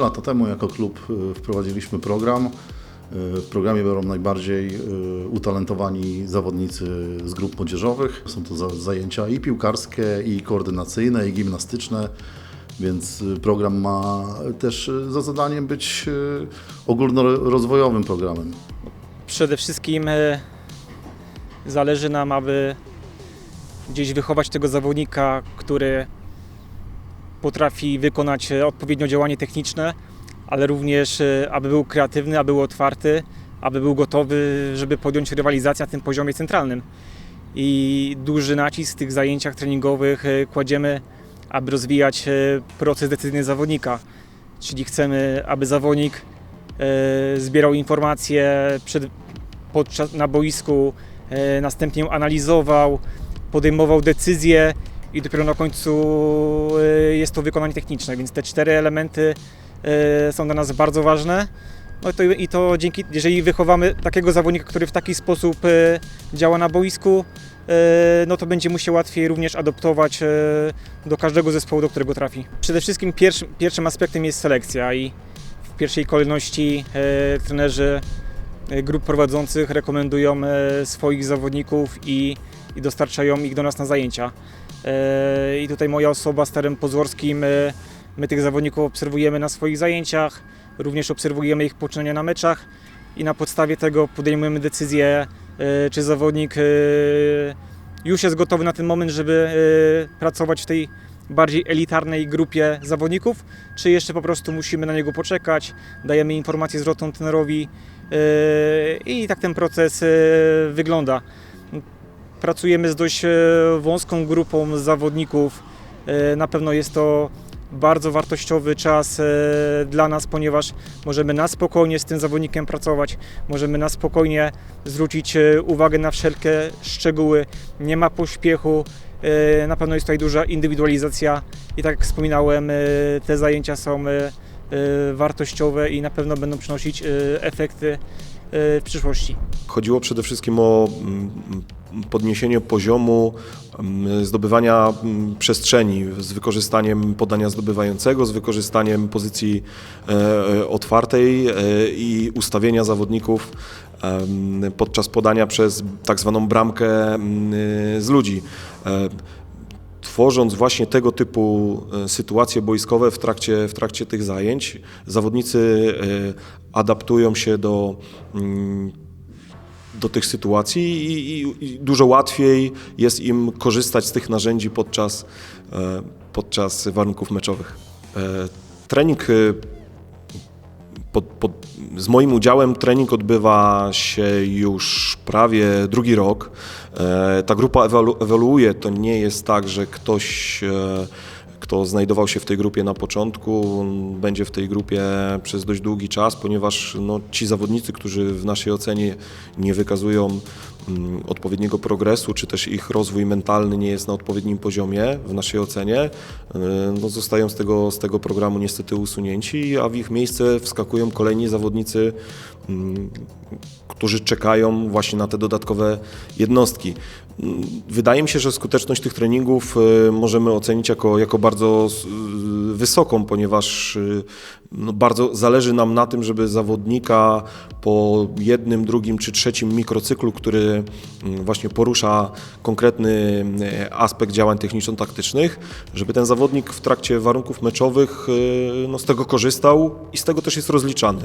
lata temu jako klub y, wprowadziliśmy program. Y, W programie biorą najbardziej y, utalentowani zawodnicy z grup młodzieżowych. Są to za- zajęcia i piłkarskie, i koordynacyjne, i gimnastyczne, więc program ma też za zadaniem być ogólnorozwojowym programem. Przede wszystkim zależy nam, aby gdzieś wychować tego zawodnika, który potrafi wykonać e, odpowiednio działanie techniczne, ale również e, aby był kreatywny, aby był otwarty, aby był gotowy, żeby podjąć rywalizację na tym poziomie centralnym. I duży nacisk w tych zajęciach treningowych e, kładziemy, aby rozwijać proces decyzyjny zawodnika. Czyli chcemy, aby zawodnik zbierał informacje przed, podczas, na boisku, następnie analizował, podejmował decyzje i dopiero na końcu e, jest to wykonanie techniczne, więc te cztery elementy e, są dla nas bardzo ważne. No i to, i to dzięki, jeżeli wychowamy takiego zawodnika, który w taki sposób e, działa na boisku, no to będzie mu się łatwiej również adoptować do każdego zespołu, do którego trafi. Przede wszystkim pierwszym, pierwszym aspektem jest selekcja i w pierwszej kolejności trenerzy grup prowadzących rekomendują swoich zawodników i, i dostarczają ich do nas na zajęcia. E, I tutaj moja osoba starym Pozłorskim, e, my tych zawodników obserwujemy na swoich zajęciach, również obserwujemy ich poczynienia na meczach i na podstawie tego podejmujemy decyzję, e, czy zawodnik już jest gotowy na ten moment, żeby pracować w tej bardziej elitarnej grupie zawodników, czy jeszcze po prostu musimy na niego poczekać, dajemy informację zwrotną trenerowi i tak ten proces wygląda. Pracujemy z dość yy, wąską grupą zawodników. Yy, Na pewno jest to bardzo wartościowy czas yy, dla nas, ponieważ możemy na spokojnie z tym zawodnikiem pracować, możemy na spokojnie zwrócić uwagę na wszelkie szczegóły, nie ma pośpiechu, na pewno jest tutaj duża indywidualizacja i tak jak wspominałem, te zajęcia są wartościowe i na pewno będą przynosić efekty w przyszłości. Chodziło przede wszystkim o mm, podniesienie poziomu mm, zdobywania mm, przestrzeni z wykorzystaniem podania zdobywającego, z wykorzystaniem pozycji e, e, otwartej e, i ustawienia zawodników podczas podania przez tak zwaną bramkę z ludzi. Tworząc właśnie tego typu sytuacje boiskowe w trakcie, w trakcie tych zajęć, zawodnicy adaptują się do do tych sytuacji i, i, i dużo łatwiej jest im korzystać z tych narzędzi podczas, e, podczas warunków meczowych. E, Trening e, pod, pod, z moim udziałem trening odbywa się już prawie drugi rok. Ta grupa ewolu, ewoluuje. To nie jest tak, że ktoś, kto znajdował się w tej grupie na początku, będzie w tej grupie przez dość długi czas, ponieważ no, ci zawodnicy, którzy w naszej ocenie nie wykazują odpowiedniego progresu, czy też ich rozwój mentalny nie jest na odpowiednim poziomie w naszej ocenie, e, no, zostają z tego, z tego programu niestety usunięci, a w ich miejsce wskakują kolejni zawodnicy, mm, którzy czekają właśnie na te dodatkowe jednostki. Mm, Wydaje mi się, że skuteczność tych treningów e, możemy ocenić jako, jako bardzo y, wysoką, ponieważ no, bardzo zależy nam na tym, żeby zawodnika po jednym, drugim czy trzecim mikrocyklu, który mm, właśnie porusza konkretny e, aspekt działań techniczno-taktycznych, żeby ten zawodnik w trakcie warunków meczowych e, no, z tego korzystał i z tego też jest rozliczany.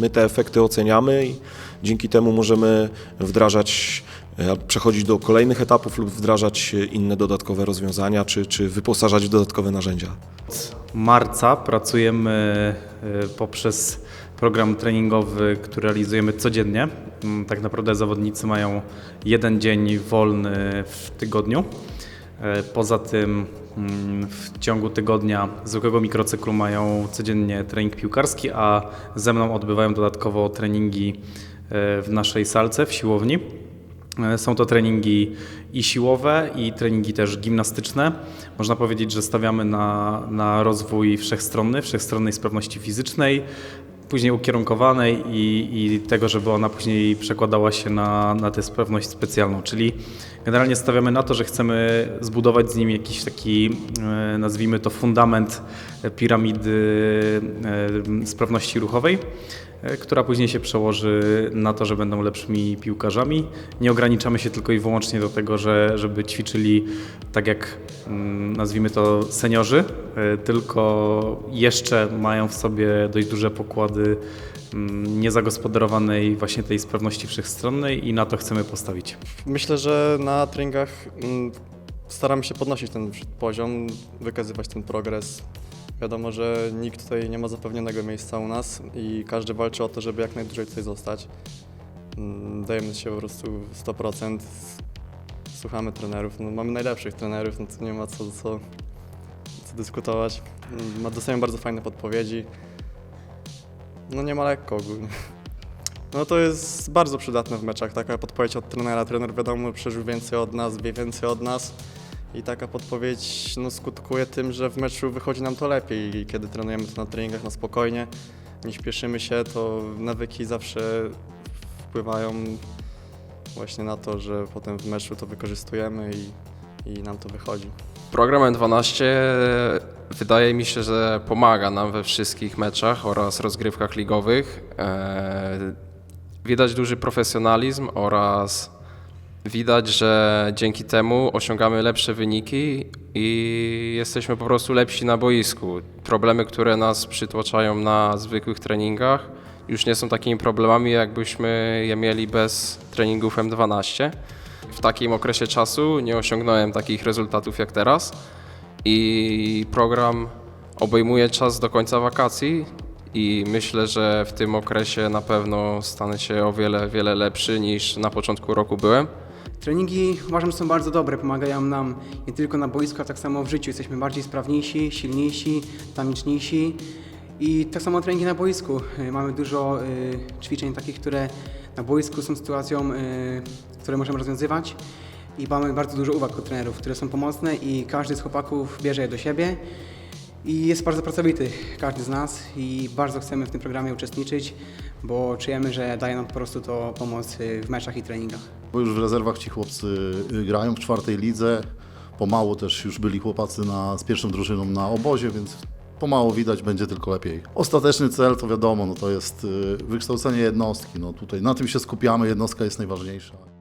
My te efekty oceniamy i dzięki temu możemy wdrażać przechodzić do kolejnych etapów lub wdrażać inne dodatkowe rozwiązania, czy, czy wyposażać w dodatkowe narzędzia. marca pracujemy y, poprzez program treningowy, który realizujemy codziennie. Mm, Tak naprawdę zawodnicy mają jeden dzień wolny w tygodniu. E, Poza tym mm, w ciągu tygodnia zwykłego mikrocyklu mają codziennie trening piłkarski, a ze mną odbywają dodatkowo treningi e, w naszej salce, w siłowni. E, Są to treningi i siłowe, i treningi też gimnastyczne. Można powiedzieć, że stawiamy na, na rozwój wszechstronny, wszechstronnej sprawności fizycznej. Później ukierunkowanej i, i tego, żeby ona później przekładała się na, na tę sprawność specjalną. Czyli generalnie stawiamy na to, że chcemy zbudować z nim jakiś taki, e, nazwijmy to, fundament piramidy e, sprawności ruchowej, która później się przełoży na to, że będą lepszymi piłkarzami. Nie ograniczamy się tylko i wyłącznie do tego, że, żeby ćwiczyli tak jak mm, nazwijmy to seniorzy, e, tylko jeszcze mają w sobie dość duże pokłady mm, niezagospodarowanej właśnie tej sprawności wszechstronnej i na to chcemy postawić. Myślę, że na treningach mm, staramy się podnosić ten poziom, wykazywać ten progres. Wiadomo, że nikt tutaj nie ma zapewnionego miejsca u nas i każdy walczy o to, żeby jak najdłużej tutaj zostać. Mm, Dajemy się po prostu 100%. Słuchamy trenerów. No, mamy najlepszych trenerów, no to nie ma co, co, co dyskutować. Mm, Dostajemy bardzo fajne podpowiedzi. No nie ma lekko ogólnie. No to jest bardzo przydatne w meczach, taka podpowiedź od trenera. Trener wiadomo przeżył więcej od nas, wie więcej od nas i taka podpowiedź no, skutkuje tym, że w meczu wychodzi nam to lepiej i kiedy trenujemy to na treningach na spokojnie, nie śpieszymy się, to nawyki zawsze wpływają właśnie na to, że potem w meczu to wykorzystujemy i, i nam to wychodzi. Program N12 wydaje mi się, że pomaga nam we wszystkich meczach oraz rozgrywkach ligowych. E, Widać duży profesjonalizm oraz widać, że dzięki temu osiągamy lepsze wyniki i jesteśmy po prostu lepsi na boisku. Problemy, które nas przytłaczają na zwykłych treningach, już nie są takimi problemami, jakbyśmy je mieli bez treningów M12. W takim okresie czasu nie osiągnąłem takich rezultatów jak teraz i program obejmuje czas do końca wakacji i myślę, że w tym okresie na pewno stanę się o wiele, wiele lepszy niż na początku roku byłem. Treningi uważam, że są bardzo dobre, pomagają nam nie tylko na boisku, ale tak samo w życiu. Jesteśmy bardziej sprawniejsi, silniejsi, dynamiczniejsi i tak samo treningi na boisku. Y, Mamy dużo y, ćwiczeń takich, które na boisku są sytuacją, y, które możemy rozwiązywać i mamy bardzo dużo uwag od trenerów, które są pomocne i każdy z chłopaków bierze je do siebie i jest bardzo pracowity, każdy z nas i bardzo chcemy w tym programie uczestniczyć, bo czujemy, że daje nam po prostu to pomoc y, w meczach i treningach. Bo już w rezerwach ci chłopcy y, grają w czwartej lidze. Pomału też już byli chłopacy na, z pierwszą drużyną na obozie, więc pomału widać będzie tylko lepiej. Ostateczny cel to wiadomo, no to jest y, wykształcenie jednostki. No tutaj na tym się skupiamy, jednostka jest najważniejsza.